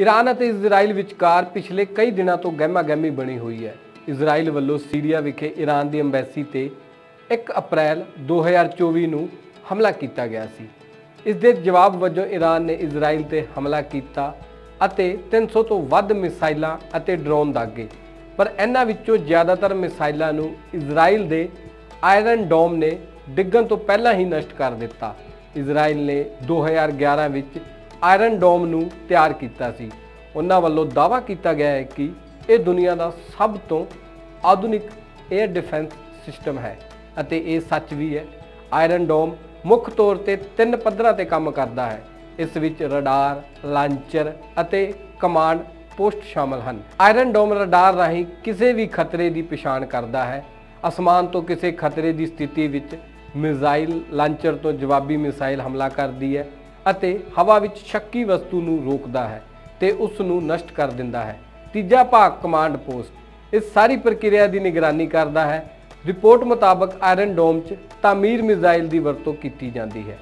Iran ਅਤੇ Israel ਵਿਚਕਾਰ ਪਿਛਲੇ ਕਈ ਦਿਨਾਂ ਤੋਂ ਗਹਿਮਾ-ਗਹਿਮੀ ਬਣੀ ਹੋਈ ਹੈ। ਇਜ਼ਰਾਈਲ ਵੱਲੋਂ ਸੀਰੀਆ ਵਿਖੇ ਈਰਾਨ ਦੀ ਅੰਬੈਸੀ ਤੇ 1 ਅਪ੍ਰੈਲ 2024 ਨੂੰ ਹਮਲਾ ਕੀਤਾ ਗਿਆ ਸੀ। ਇਸ ਦੇ ਜਵਾਬ ਵਜੋਂ ਈਰਾਨ ਨੇ ਇਜ਼ਰਾਈਲ ਤੇ ਹਮਲਾ ਕੀਤਾ ਅਤੇ 300 ਤੋਂ ਵੱਧ ਮਿਸਾਈਲਾਂ ਅਤੇ ਡਰੋਨ ਦਾਗੇ। ਪਰ ਇਹਨਾਂ ਵਿੱਚੋਂ ਜ਼ਿਆਦਾਤਰ ਮਿਸਾਈਲਾਂ ਨੂੰ ਇਜ਼ਰਾਈਲ ਦੇ ਆਇਰਨ ਡੋਮ ਨੇ ਡਿੱਗਣ ਤੋਂ ਪਹਿਲਾਂ ਹੀ ਨਸ਼ਟ ਕਰ ਦਿੱਤਾ। ਇਜ਼ਰਾਈਲ ਨੇ 2011 ਵਿੱਚ ਆਇਰਨ ਡੋਮ ਨੂੰ ਤਿਆਰ ਕੀਤਾ ਸੀ। ਉਹਨਾਂ ਵੱਲੋਂ ਦਾਅਵਾ ਕੀਤਾ ਗਿਆ ਹੈ ਕਿ ਇਹ ਦੁਨੀਆ ਦਾ ਸਭ ਤੋਂ ਆਧੁਨਿਕ 에ਅਰ ਡਿਫੈਂਸ ਸਿਸਟਮ ਹੈ ਅਤੇ ਇਹ ਸੱਚ ਵੀ ਹੈ, ਆਇਰਨ ਡੋਮ ਮੁੱਖ ਤੌਰ ਤੇ ਤਿੰਨ ਪੱਧਰਾਂ ਤੇ ਕੰਮ ਕਰਦਾ ਹੈ। ਇਸ ਵਿੱਚ ਰਡਾਰ, ਲਾਂਚਰ ਅਤੇ ਕਮਾਂਡ ਪੋਸਟ ਸ਼ਾਮਲ ਹਨ। ਆਇਰਨ ਡੋਮ ਰਡਾਰ ਰਾਹੀਂ ਕਿਸੇ ਵੀ ਖਤਰੇ ਦੀ ਪਛਾਣ ਕਰਦਾ ਹੈ। ਅਸਮਾਨ ਤੋਂ ਕਿਸੇ ਖਤਰੇ ਦੀ ਸਥਿਤੀ ਵਿੱਚ ਮਿਜ਼ਾਈਲ ਲਾਂਚਰ ਤੋਂ ਜਵਾਬੀ ਮਿਸਾਈਲ ਹਮਲਾ ਕਰਦੀ ਹੈ। ਅਤੇ ਹਵਾ ਵਿੱਚ ਸ਼ੱਕੀ ਵਸਤੂ ਨੂੰ ਰੋਕਦਾ ਹੈ ਤੇ ਉਸ ਨੂੰ ਨਸ਼ਟ ਕਰ ਦਿੰਦਾ ਹੈ। ਤੀਜਾ ਭਾਗ ਕਮਾਂਡ ਪੋਸਟ ਇਸ ਸਾਰੀ ਪ੍ਰਕਿਰਿਆ ਦੀ ਨਿਗਰਾਨੀ ਕਰਦਾ ਹੈ। ਰਿਪੋਰਟ ਮੁਤਾਬਕ ਆਇਰਨ ਡੋਮ 'ਚ ਤਾਮੀਰ ਮਿਜ਼ਾਈਲ ਦੀ ਵਰਤੋਂ ਕੀਤੀ ਜਾਂਦੀ ਹੈ।